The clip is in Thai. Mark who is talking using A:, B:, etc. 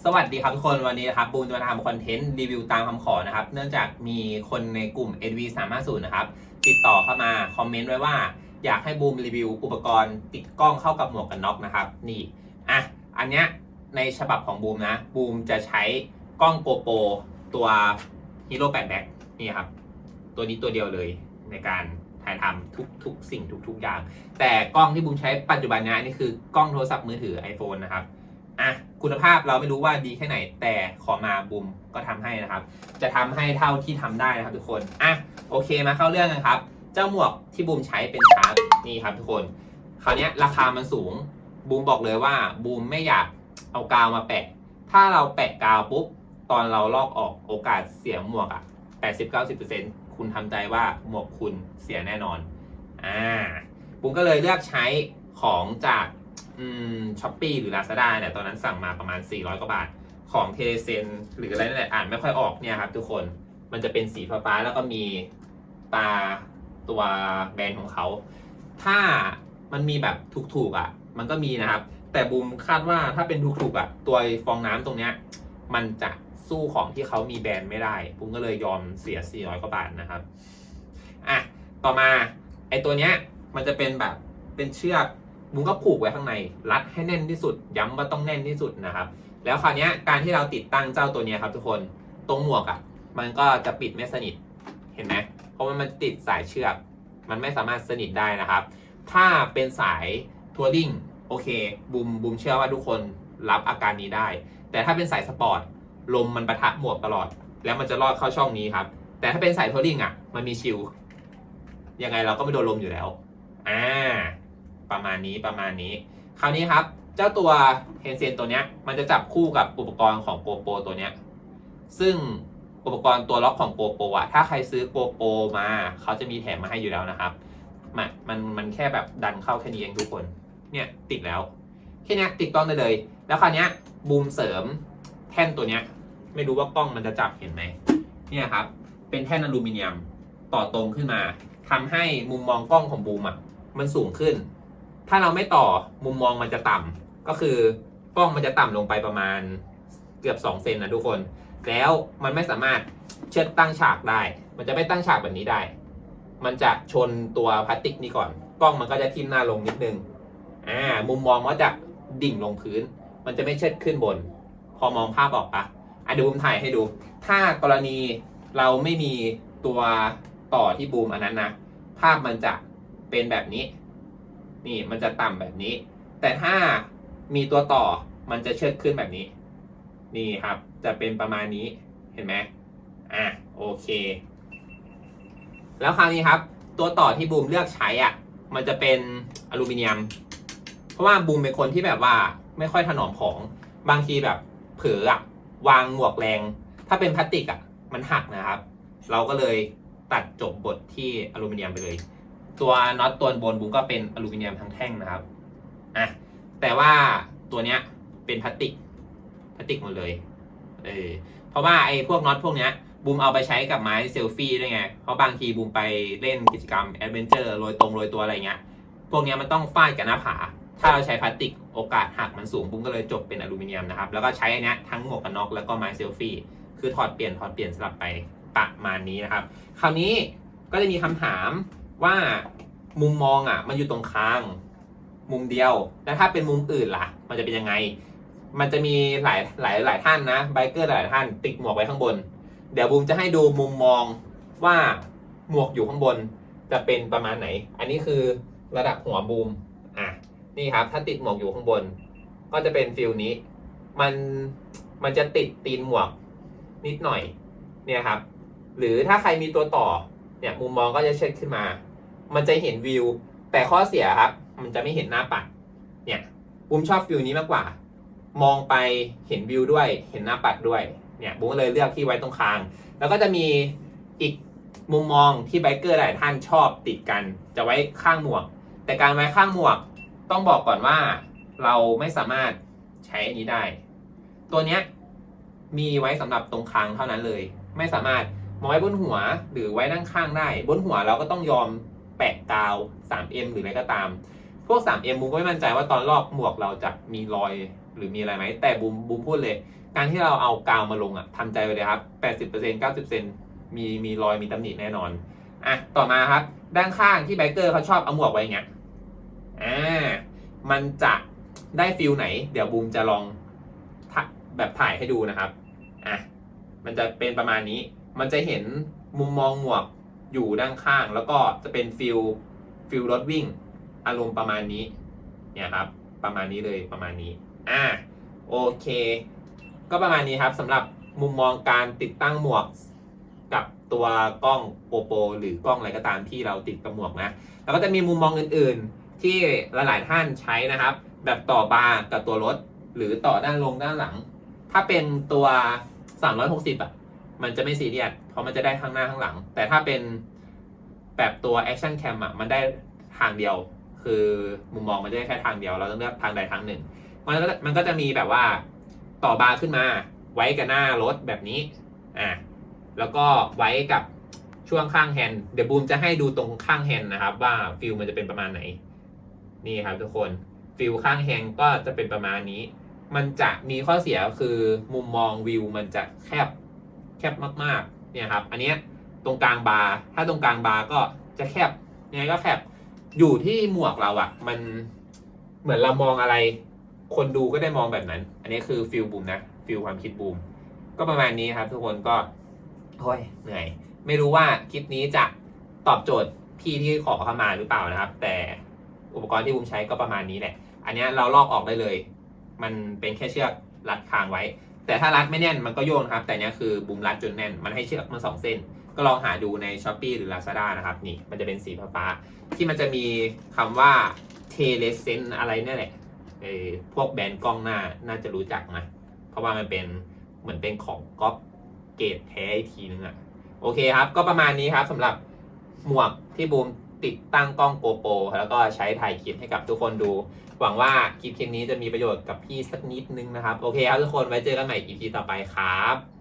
A: สวัสดีครับทุกคนวันนี้นะครับบูมจะมาทำคอนเทนต์รีวิวตามคำขอนะครับ เนื่องจากมีคนในกลุ่ม NV 3 5 0นะครับ ติดต่อเข้ามาคอมเมนต์ไว้ว่า อยากให้บูมรีวิวอุปกรณ์ติดกล้องเข้ากับหมวกกันน็อกนะครับ นี่อะอันเนี้ยในฉบับของบูมนะบูมจะใช้กล้องโกโปรตัว Hero 8 Max นี่ครับ ตัวนี้ตัวเดียวเลยในการถ่ายทำทุกทุกสิ่งทุกทุกอย่าง แต่กล้องที่บูมใช้ปัจจุบันนี้นี่คือกล้องโทรศัพท์มือถือ iPhone นะครับอะ คุณภาพเราไม่รู้ว่าดีแค่ไหนแต่ขอมาบูมก็ทำให้นะครับ จะทำให้เท่าที่ทำได้นะครับทุกคนอะโอเคมาเข้าเรื่องกันครับ เจ้าหมวกที่บูมใช้เป็นชาร์ปนี่ครับทุกคนคราวนี้ราคามันสูงบูมบอกเลยว่าบูมไม่อยากเอากาวมาแปะ ถ้าเราแปะกาวปุ๊บ ตอนเราลอกออกโอกาสเสียหมวกอะ80-90%คุณทำใจว่าหมวกคุณเสียแน่นอน อ่าบูมก็เลยเลือกใช้ของจาก ช้อปปี้หรือ Lazada เนี่ยตอนนั้นสั่งมาประมาณ 400 กว่าบาท ของเทเซนหรืออะไรนั่นแหละอ่านไม่ค่อยออกเนี่ยครับทุกคนมันจะเป็นสีฟ้าๆแล้วก็มีตาตัวแบรนด์ของเขา ถ้ามันมีแบบถูกๆอะ มันก็มีนะครับ แต่บูมคาดว่าถ้าเป็นถูกๆอะ ตัวฟองน้ำตรงเนี้ย มันจะสู้ของที่เขามีแบรนด์ไม่ได้บูมก็เลยยอมเสีย 400 กว่าบาทนะครับ อะ ต่อมาไอตัวเนี้ย มันจะเป็นแบบเป็นเชือก บุ้งก็ผูกไว้ข้างใน รัดให้แน่นที่สุด ย้ำว่าต้องแน่นที่สุดนะครับ แล้วคราวนี้การที่เราติดตั้งเจ้าตัวเนี้ยครับทุกคนตรงหมวกอะ่ะ มันก็จะปิดไม่สนิทเห็นไหมเพราะว่ามันติดสายเชือก มันไม่สามารถสนิทได้นะครับ ถ้าเป็นสายทัวริงโอเคบูมบูมเชื่อว่าทุกคนรับอาการนี้ได้ แต่ถ้าเป็นสายสปอร์ตลมมันปะทะหมวกตลอด แล้วมันจะลอดเข้าช่องนี้ครับ แต่ถ้าเป็นสายทัวริงอะ มันมีชิลยังไงเราก็ไม่โดนลมอยู่แล้วอ่า ประมาณนี้ประมาณนี้ คราวนี้ครับ เจ้าตัวเฮนเซนตัวเนี้ยมันจะจับคู่กับอุปกรณ์ของโกโปรตัวเนี้ยซึ่งอุปกรณ์ตัวล็อกของโกโปรอะถ้าใครซื้อโกโปรมาเขาจะมีแถมมาให้อยู่แล้วนะครับมันมันมันแค่แบบดันเข้าแค่นี้เองทุกคน เนี่ยติดแล้วแค่นี้ติดกล้องได้เลย แล้วคราวนี้บูมเสริมแท่นตัวเนี้ย ไม่รู้ว่ากล้องมันจะจับเห็นไหมเนี่ยครับ เป็นแท่นอลูมิเนียมต่อตรงขึ้นมาทำให้มุมมองกล้องของบูมอะมันสูงขึ้น ถ้าเราไม่ต่อมุมมองมันจะต่ำก็คือกล้องมันจะต่ำลงไปประมาณเกือบ2เซนนะทุกคน แล้วมันไม่สามารถเชิดตั้งฉากได้ มันจะไม่ตั้งฉากแบบนี้ได้ มันจะชนตัวพลาสติกนี้ก่อนกล้องมันก็จะทิ่มหน้าลงนิดนึงอ่ามุมมองมันจะดิ่งลงพื้น มันจะไม่เชิดขึ้นบน พอมองภาพออกปะอะเดี๋ยวบูมถ่ายให้ดู ถ้ากรณีเราไม่มีตัวต่อที่บูมอันนั้นนะภาพมันจะเป็นแบบนี้ นี่มันจะต่ำแบบนี้ แต่ถ้ามีตัวต่อมันจะเชิดขึ้นแบบนี้ นี่ครับจะเป็นประมาณนี้เห็นไหมอะโอเค แล้วคราวนี้ครับ ตัวต่อที่บูมเลือกใช้อะ มันจะเป็นอลูมิเนียม เพราะว่าบูมเป็นคนที่แบบว่าไม่ค่อยถนอมของบางทีแบบเผลออะวางหมวกแรง ถ้าเป็นพลาสติกอะมันหักนะครับ เราก็เลยตัดจบบทที่อลูมิเนียมไปเลย ตัวน็อตตัวบนบูมก็เป็นอลูมิเนียมทั้งแท่งนะครับอะแต่ว่าตัวเนี้ยเป็นพลาสติกพลาสติกหมดเลยเออเพราะว่าไอ้พวกน็อตพวกเนี้ยบูมเอาไปใช้กับไม้เซลฟี่ด้วยไง เพราะบางทีบูมไปเล่นกิจกรรมแอดเวนเจอร์โรยตรงโรยตัวอะไรเงี้ย พวกเนี้ยมันต้องฟาดกับหน้าผา ถ้าเราใช้พลาสติกโอกาสหักมันสูงบูมก็เลยจบเป็นอลูมิเนียมนะครับ แล้วก็ใช้อันเนี้ยทั้งหมวกกันน็อกแล้วก็ไม้เซลฟี่ คือถอดเปลี่ยนถอดเปลี่ยนสลับไปประมาณนี้นะครับ คราวนี้ก็จะมีคำถาม ว่ามุมมองอะ มันอยู่ตรงคาง มุมเดียว แล้วถ้าเป็นมุมอื่นล่ะ มันจะเป็นยังไง มันจะมีหลายหลายหลายท่านนะไบเกอร์หลายท่าน ติดหมวกไว้ข้างบน เดี๋ยวบูมจะให้ดูมุมมองว่าหมวกอยู่ข้างบนจะเป็นประมาณไหน อันนี้คือระดับหัวบูมอะนี่ครับ ถ้าติดหมวกอยู่ข้างบน ก็จะเป็นฟิลนี้ มันมันจะติดตีนหมวกนิดหน่อย เนี่ยครับ หรือถ้าใครมีตัวต่อเนี่ยมุมมองก็จะเชิดขึ้นมา มันจะเห็นวิว แต่ข้อเสียครับ มันจะไม่เห็นหน้าปัด เนี่ยบูมชอบฟิลนี้มากกว่า มองไปเห็นวิวด้วย เห็นหน้าปัดด้วย เนี่ยบูมก็เลยเลือกที่ไว้ตรงคาง แล้วก็จะมีอีกมุมมองที่ไบเกอร์หลายท่านชอบติดกัน จะไว้ข้างหมวก แต่การไว้ข้างหมวกต้องบอกก่อนว่าเราไม่สามารถใช้อันนี้ได้ ตัวเนี้ยมีไว้สำหรับตรงคางเท่านั้นเลย ไม่สามารถมาไว้บนหัวหรือไว้ด้านข้างได้ บนหัวเราก็ต้องยอม แปะกาว 3M หรืออะไรก็ตาม พวก 3M มูก็ไม่มั่นใจว่าตอนลอกหมวกเราจะมีรอยหรือมีอะไรไหม แต่บูมบูมพูดเลย การที่เราเอากาวมาลงอะทำใจไปเลยครับ 80% 90%มีมีรอยมีตำหนิแน่นอน อะ ต่อมาครับ ด้านข้างที่ไบเกอร์เขาชอบเอาหมวกไว้เงี้ย อ่า มันจะได้ฟิลไหน เดี๋ยวบูมจะลองแบบถ่ายให้ดูนะครับ อะ มันจะเป็นประมาณนี้ มันจะเห็นมุมมองหมวก อยู่ด้านข้าง แล้วก็จะเป็นฟิลฟิลรถวิ่ง อารมณ์ประมาณนี้เนี่ยครับ ประมาณนี้เลยประมาณนี้อ่าโอเค ก็ประมาณนี้ครับสำหรับมุมมองการติดตั้งหมวกกับตัวกล้องโปโปหรือกล้องอะไรก็ตามที่เราติดกับหมวกนะแล้วก็จะมีมุมมองอื่นๆ ที่หลายๆท่านใช้นะครับ แบบต่อบาร์กับตัวรถ หรือต่อด้านลงด้านหลัง ถ้าเป็นตัว 360อะ มันจะไม่ซีเรียสเพราะมันจะได้ข้างหน้าข้างหลัง แต่ถ้าเป็นแบบตัว Action Cam อะมันได้ทางเดียว คือมุมมองมันจะได้แค่ทางเดียว เราต้องเลือกทางใดทางหนึ่ง มันก็มันก็จะมีแบบว่าต่อบาร์ขึ้นมา ไว้กับหน้ารถแบบนี้อะแล้วก็ไว้กับช่วงข้างแฮนด์เดี๋ยวบูมจะให้ดูตรงข้างแฮนด์นะครับ ว่าฟิลมันจะเป็นประมาณไหน นี่ครับทุกคนฟิลข้างแฮนด์ก็จะเป็นประมาณนี้ มันจะมีข้อเสียคือมุมมองวิวมันจะแคบ แคบมากๆเนี่ยครับอันนี้ตรงกลางบาร์ถ้าตรงกลางบาร์ก็จะแคบยังไงก็แคบอยู่ที่หมวกเราอะมันเหมือนเรามองอะไร คนดูก็ได้มองแบบนั้น อันนี้คือฟิลบูมนะฟิลความคิดบูมก็ประมาณนี้ครับ ทุกคนก็โอ้ยเหนื่อย ไม่รู้ว่าคลิปนี้จะตอบโจทย์พี่ที่ขอเข้ามาหรือเปล่านะครับ แต่อุปกรณ์ที่บูมใช้ก็ประมาณนี้แหละ อันนี้เราลอกออกได้เลย มันเป็นแค่เชือกรัดคางไว้ แต่ถ้ารัดไม่แน่นมันก็โยนครับ แต่เนี้ยคือบูมรัดจนแน่น มันให้เชือกมันสองเส้น ก็ลองหาดูใน s h อ p e e หรือ Lazada นะครับ นี่มันจะเป็นสีฟ้าๆที่มันจะมีคำว่า t e l e s e n อะไรนี่แหละเออพวกแบรนด์กล้องหน้าน่าจะรู้จักนะเพราะว่ามันเป็นเหมือนเป็นของก๊อปเกรดแท้อีกทีนึงอะโอเคครับ ก็ประมาณนี้ครับสำหรับหมวกที่บูม ติดตั้งกล้องโกโปรแล้วก็ใช้ถ่ายคลิปให้กับทุกคนดู หวังว่าคลิปคลิปนี้จะมีประโยชน์กับพี่สักนิดนึงนะครับ โอเคครับทุกคนไว้เจอกันใหม่ EP ต่อไปครับ